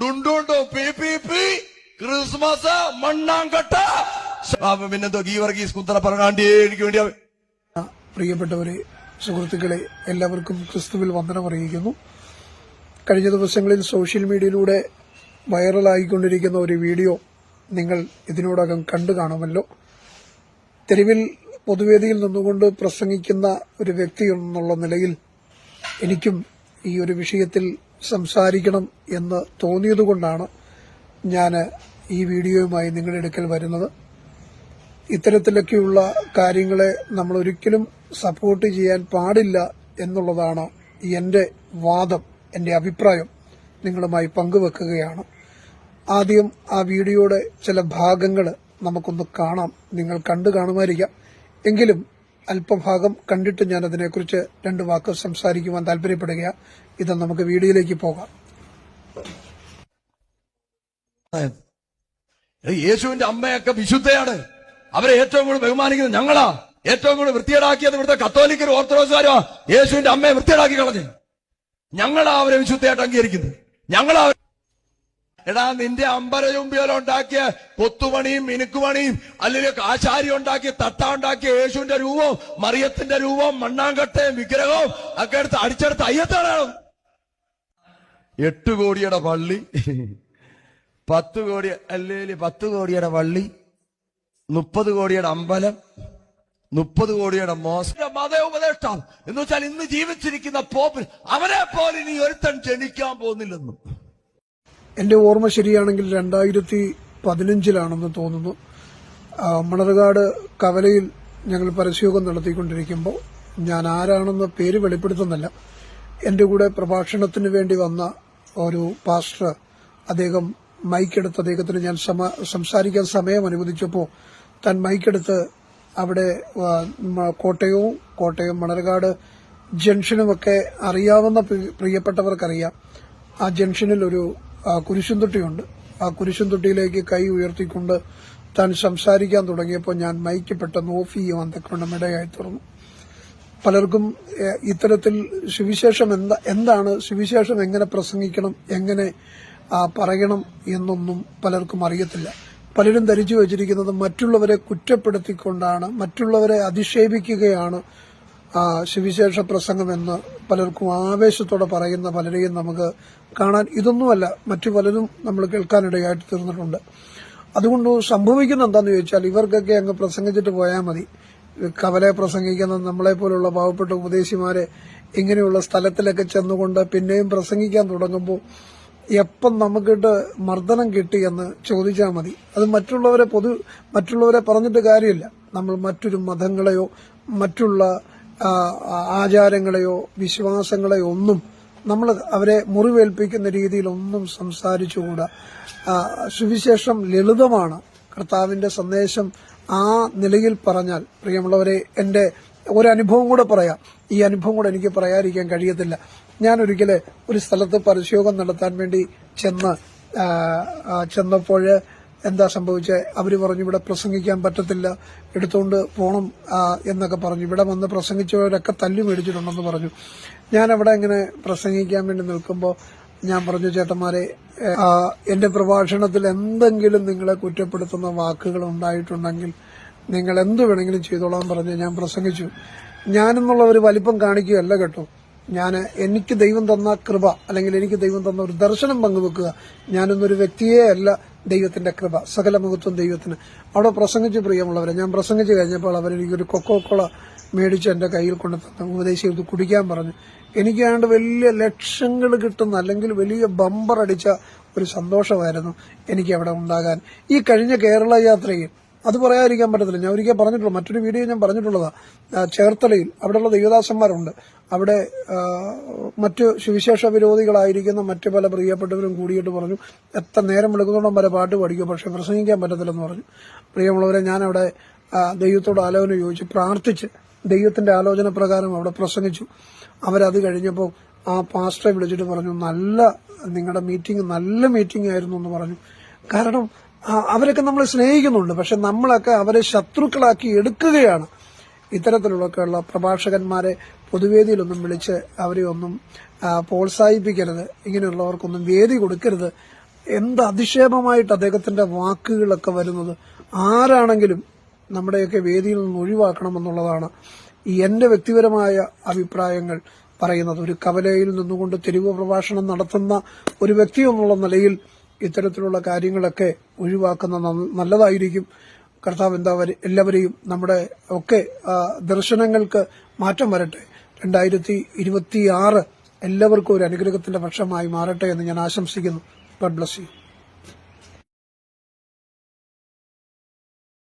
ഡുണ്ടുണ്ടോ? പി പി പി. ക്രിസ്മസ് മണ്ണാങ്കട്ട. പിന്നെന്തോ ഗീവർഗീസ് വർഗീസ് കുത്തറ പറഞ്ഞാണ്ടി എനിക്ക് വേണ്ടി പ്രിയപ്പെട്ടവരെ സുഹൃത്തുക്കളെ എല്ലാവർക്കും ക്രിസ്തുവിൽ വന്ദനം അറിയിക്കുന്നു. കഴിഞ്ഞ ദിവസങ്ങളിൽ സോഷ്യൽ മീഡിയയിലൂടെ വൈറലായിക്കൊണ്ടിരിക്കുന്ന ഒരു വീഡിയോ നിങ്ങൾ ഇതിനോടകം കണ്ടു കാണുമല്ലോ. തെരുവിൽ പൊതുവേദിയിൽ നിന്നുകൊണ്ട് പ്രസംഗിക്കുന്ന ഒരു വ്യക്തി എന്നുള്ള നിലയിൽ എനിക്കും ഈ ഒരു വിഷയത്തിൽ സംസാരിക്കണം എന്ന് തോന്നിയതുകൊണ്ടാണ് ഞാൻ ഈ വീഡിയോയുമായി നിങ്ങളുടെ അടുക്കൽ വരുന്നത്. ഇത്തരത്തിലൊക്കെയുള്ള കാര്യങ്ങളെ നമ്മൾ ഒരിക്കലും സപ്പോർട്ട് ചെയ്യാൻ പാടില്ല എന്നുള്ളതാണ് എന്റെ വാദം എന്റെ അഭിപ്രായം. നിങ്ങളുമായി പങ്കുവെക്കുകയാണ്. ആദ്യം ആ വീഡിയോയുടെ ചില ഭാഗങ്ങൾ നമുക്കൊന്ന് കാണാം. നിങ്ങൾ കണ്ടു കാണുമായിരിക്കാം. എങ്കിലും അല്പഭാഗം കണ്ടിട്ട് ഞാൻ അതിനെക്കുറിച്ച് രണ്ട് വാക്ക് സംസാരിക്കുവാൻ താല്പര്യപ്പെടുകയാണ് ഇത് നമുക്ക് വീഡിയോയിലേക്ക് പോകാം. യേശുവിന്റെ അമ്മയൊക്കെ വിശുദ്ധയാണ്. അവരെ ഏറ്റവും കൂടുതൽ ബഹുമാനിക്കുന്നത് ഞങ്ങളാ. ഏറ്റവും കൂടുതൽ വൃത്തിയേടാക്കിയത് ഇവിടുത്തെ കത്തോലിക്കർ ഓർത്തഡോക്സുകാരോ യേശുവിന്റെ അമ്മയെ വൃത്തിയേടാക്കി കളഞ്ഞു. ഞങ്ങളാ അവരെ വിശുദ്ധയായിട്ട് അംഗീകരിക്കുന്നത്. ഞങ്ങളാ എടാ നിന്റെ അമ്പരചുംബിയോല ഉണ്ടാക്കിയ കൊത്തുപണിയും മിനുക്കുപണിയും അല്ലെങ്കിൽ ആശാരി ഉണ്ടാക്കിയ തട്ട ഉണ്ടാക്കിയ യേശുവിന്റെ രൂപവും മറിയത്തിന്റെ രൂപവും മണ്ണാങ്കട്ടയും വിഗ്രഹവും ഒക്കെ എടുത്ത് അടിച്ചെടുത്ത് അയ്യത്താണ് എട്ട് കോടിയുടെ പള്ളി പത്ത് കോടി അല്ലെങ്കിൽ പത്ത് കോടിയുടെ പള്ളി മുപ്പത് കോടിയുടെ അമ്പലം മുപ്പത് കോടിയുടെ മോശം മത ഉപദേഷ്ടാവ് എന്ന് വെച്ചാൽ ഇന്ന് ജീവിച്ചിരിക്കുന്ന പോപ്പിൽ അവരെ പോലെ ഇനി ഒരുത്തൻ ജനിക്കാൻ പോകുന്നില്ലെന്നും. എന്റെ ഓർമ്മ ശരിയാണെങ്കിൽ രണ്ടായിരത്തി പതിനഞ്ചിലാണെന്ന് തോന്നുന്നു. മണർകാട് കവലയിൽ ഞങ്ങൾ പരസ്യോഗം നടത്തിക്കൊണ്ടിരിക്കുമ്പോൾ ഞാൻ ആരാണെന്ന് പേര് വെളിപ്പെടുത്തുന്നില്ല. എന്റെ കൂടെ പ്രഭാഷണത്തിന് വേണ്ടി വന്ന ഒരു പാസ്റ്റർ അദ്ദേഹം മൈക്കെടുത്ത് അദ്ദേഹത്തിന് ഞാൻ സംസാരിക്കാൻ സമയം അനുവദിച്ചപ്പോൾ താൻ മൈക്കെടുത്ത് അവിടെ കോട്ടയവും കോട്ടയം മണർകാട് ജംഗ്ഷനുമൊക്കെ അറിയാവുന്ന പ്രി- പ്രിയപ്പെട്ടവർക്കറിയാം. ആ ജംഗ്ഷനിൽ ഒരു കുരിശുംതൊട്ടിയുണ്ട് ആ കുരിശുംതൊട്ടിയിലേക്ക് കൈ ഉയർത്തിക്കൊണ്ട് താൻ സംസാരിക്കാൻ തുടങ്ങിയപ്പോൾ ഞാൻ മൈക്ക് പെട്ടെന്ന് ഓഫ് ചെയ്യും. തക്കവണ്ണം ഇടയായി തീർന്നു പലർക്കും ഇത്തരത്തിൽ സുവിശേഷം എന്താ എന്താണ് സുവിശേഷം എങ്ങനെ പ്രസംഗിക്കണം എങ്ങനെ പറയണം എന്നൊന്നും പലർക്കും അറിയത്തില്ല. പലരും ധരിച്ചു വച്ചിരിക്കുന്നത് മറ്റുള്ളവരെ കുറ്റപ്പെടുത്തിക്കൊണ്ടാണ് മറ്റുള്ളവരെ അധിക്ഷേപിക്കുകയാണ് സുവിശേഷ പ്രസംഗമെന്ന് പലർക്കും ആവേശത്തോടെ പറയുന്ന പലരെയും നമുക്ക് കാണാൻ ഇതൊന്നുമല്ല മറ്റു പലരും നമ്മൾ കേൾക്കാനിടയായിട്ട് തീർന്നിട്ടുണ്ട്. അതുകൊണ്ട് സംഭവിക്കുന്ന എന്താന്ന് ചോദിച്ചാൽ ഇവർക്കൊക്കെ അങ്ങ് പ്രസംഗിച്ചിട്ട് പോയാൽ മതി. കവലെ പ്രസംഗിക്കുന്ന നമ്മളെ പോലുള്ള പാവപ്പെട്ട ഉപദേശിമാരെ ഇങ്ങനെയുള്ള സ്ഥലത്തിലൊക്കെ ചെന്നുകൊണ്ട് പിന്നെയും പ്രസംഗിക്കാൻ തുടങ്ങുമ്പോൾ എപ്പം നമുക്കിട്ട് മർദ്ദനം കിട്ടിയെന്ന് ചോദിച്ചാൽ മതി. അത് മറ്റുള്ളവരെ പൊതു മറ്റുള്ളവരെ പറഞ്ഞിട്ട് കാര്യമില്ല. നമ്മൾ മറ്റൊരു മതങ്ങളെയോ മറ്റുള്ള ആചാരങ്ങളെയോ വിശ്വാസങ്ങളെയോ ഒന്നും നമ്മൾ അവരെ മുറിവേൽപ്പിക്കുന്ന രീതിയിലൊന്നും സംസാരിച്ചുകൂടാ. സുവിശേഷം ലളിതമാണ്. കർത്താവിന്റെ സന്ദേശം ആ നിലയിൽ പറഞ്ഞാൽ പ്രിയമുള്ളവരെ എന്റെ ഒരനുഭവം കൂടെ പറയാം. ഈ അനുഭവം കൂടെ എനിക്ക് പറയാതിരിക്കാൻ കഴിയത്തില്ല. ഞാൻ ഒരിക്കലെ ഒരു സ്ഥലത്ത് പരിശോധന നടത്താൻ വേണ്ടി ചെന്ന് ചെന്നപ്പോൾ എന്താ സംഭവിച്ചത് അവർ പറഞ്ഞു ഇവിടെ പ്രസംഗിക്കാൻ പറ്റത്തില്ല. എടുത്തുകൊണ്ട് പോണം എന്നൊക്കെ പറഞ്ഞു. ഇവിടെ വന്ന് പ്രസംഗിച്ചവരൊക്കെ തല്ലു മേടിച്ചിട്ടുണ്ടെന്ന് പറഞ്ഞു. ഞാൻ അവിടെ ഇങ്ങനെ പ്രസംഗിക്കാൻ വേണ്ടി നിൽക്കുമ്പോൾ ഞാൻ പറഞ്ഞു ചേട്ടന്മാരെ എന്റെ പ്രഭാഷണത്തിൽ എന്തെങ്കിലും നിങ്ങളെ കുറ്റപ്പെടുത്തുന്ന വാക്കുകൾ ഉണ്ടായിട്ടുണ്ടെങ്കിൽ നിങ്ങൾ എന്തു വേണമെങ്കിലും ചെയ്തോളാൻ പറഞ്ഞ് ഞാൻ പ്രസംഗിച്ചു. ഞാനെന്നുള്ള ഒരു വലിപ്പം കാണിക്കുകയല്ല കേട്ടോ. ഞാൻ എനിക്ക് ദൈവം തന്ന കൃപ അല്ലെങ്കിൽ എനിക്ക് ദൈവം തന്ന ഒരു ദർശനം പങ്കുവെക്കുക ഞാനൊന്നൊരു വ്യക്തിയെ അല്ല ദൈവത്തിന്റെ കൃപ സകല മുഖത്വം ദൈവത്തിന്. അവിടെ പ്രസംഗിച്ച് പ്രിയമുള്ളവരെ ഞാൻ പ്രസംഗിച്ച് കഴിഞ്ഞപ്പോൾ അവരെനിക്കൊരു കൊക്കോ കോള മേടിച്ച് എന്റെ കയ്യിൽ കൊണ്ട് തന്നു ഉപദേശിച്ച് ഇത് കുടിക്കാൻ പറഞ്ഞു. എനിക്കാണ്ട് വലിയ ലക്ഷങ്ങൾ കിട്ടുന്ന അല്ലെങ്കിൽ വലിയ ബമ്പർ അടിച്ച ഒരു സന്തോഷമായിരുന്നു എനിക്ക് അവിടെ ഉണ്ടാകാൻ. ഈ കഴിഞ്ഞ കേരള യാത്രയിൽ അത് പറയാതിരിക്കാൻ പറ്റത്തില്ല. ഞാൻ ഒരിക്കൽ പറഞ്ഞിട്ടുള്ളൂ. മറ്റൊരു വീഡിയോ ഞാൻ പറഞ്ഞിട്ടുള്ളതാ. ചേർത്തലയിൽ അവിടെയുള്ള ദൈവദാസന്മാരുണ്ട്. അവിടെ മറ്റു സുവിശേഷ വിരോധികളായിരിക്കുന്ന മറ്റു പല പ്രിയപ്പെട്ടവരും കൂടിയിട്ട് പറഞ്ഞു എത്ര നേരം വിളിക്കുന്നോളം വരെ പാട്ട് പഠിക്കും പക്ഷെ പ്രസംഗിക്കാൻ പറ്റത്തില്ലെന്ന് പറഞ്ഞു. പ്രിയമുള്ളവരെ ഞാൻ അവിടെ ദൈവത്തോട് ആലോചന ചോദിച്ചു പ്രാർത്ഥിച്ച് ദൈവത്തിന്റെ ആലോചന പ്രകാരം അവിടെ പ്രസംഗിച്ചു. അവരത് കഴിഞ്ഞപ്പോൾ ആ പാസ്റ്ററെ വിളിച്ചിട്ട് പറഞ്ഞു നല്ല നിങ്ങളുടെ മീറ്റിംഗ് നല്ല മീറ്റിംഗ് ആയിരുന്നു എന്ന് പറഞ്ഞു. കാരണം അവരൊക്കെ നമ്മളെ സ്നേഹിക്കുന്നുണ്ട്. പക്ഷെ നമ്മളൊക്കെ അവരെ ശത്രുക്കളാക്കി എടുക്കുകയാണ്. ഇത്തരത്തിലുള്ളൊക്കെയുള്ള പ്രഭാഷകന്മാരെ പൊതുവേദിയിലൊന്നും വിളിച്ച് അവരെ ഒന്നും പ്രോത്സാഹിപ്പിക്കരുത്. ഇങ്ങനെയുള്ളവർക്കൊന്നും വേദി കൊടുക്കരുത്. എന്ത് അതിക്ഷേപമായിട്ട് അദ്ദേഹത്തിന്റെ വാക്കുകളൊക്കെ വരുന്നത്? ആരാണെങ്കിലും നമ്മുടെയൊക്കെ വേദിയിൽ നിന്ന് ഒഴിവാക്കണമെന്നുള്ളതാണ് എന്റെ വ്യക്തിപരമായ അഭിപ്രായങ്ങൾ പറയുന്നത്. ഒരു കവലയിൽ നിന്നുകൊണ്ട് തെരുവ് പ്രഭാഷണം നടത്തുന്ന ഒരു വ്യക്തി എന്നുള്ള നിലയിൽ ഇത്തരത്തിലുള്ള കാര്യങ്ങളൊക്കെ ഒഴിവാക്കുന്ന നല്ലതായിരിക്കും. കർത്താവ് എന്താ എല്ലാവരെയും നമ്മുടെ ഒക്കെ ദർശനങ്ങൾക്ക് മാറ്റം വരട്ടെ. രണ്ടായിരത്തി ഇരുപത്തിയാറ് എല്ലാവർക്കും ഒരു അനുഗ്രഹത്തിന്റെ പക്ഷമായി മാറട്ടെ എന്ന് ഞാൻ ആശംസിക്കുന്നു. Garh bless you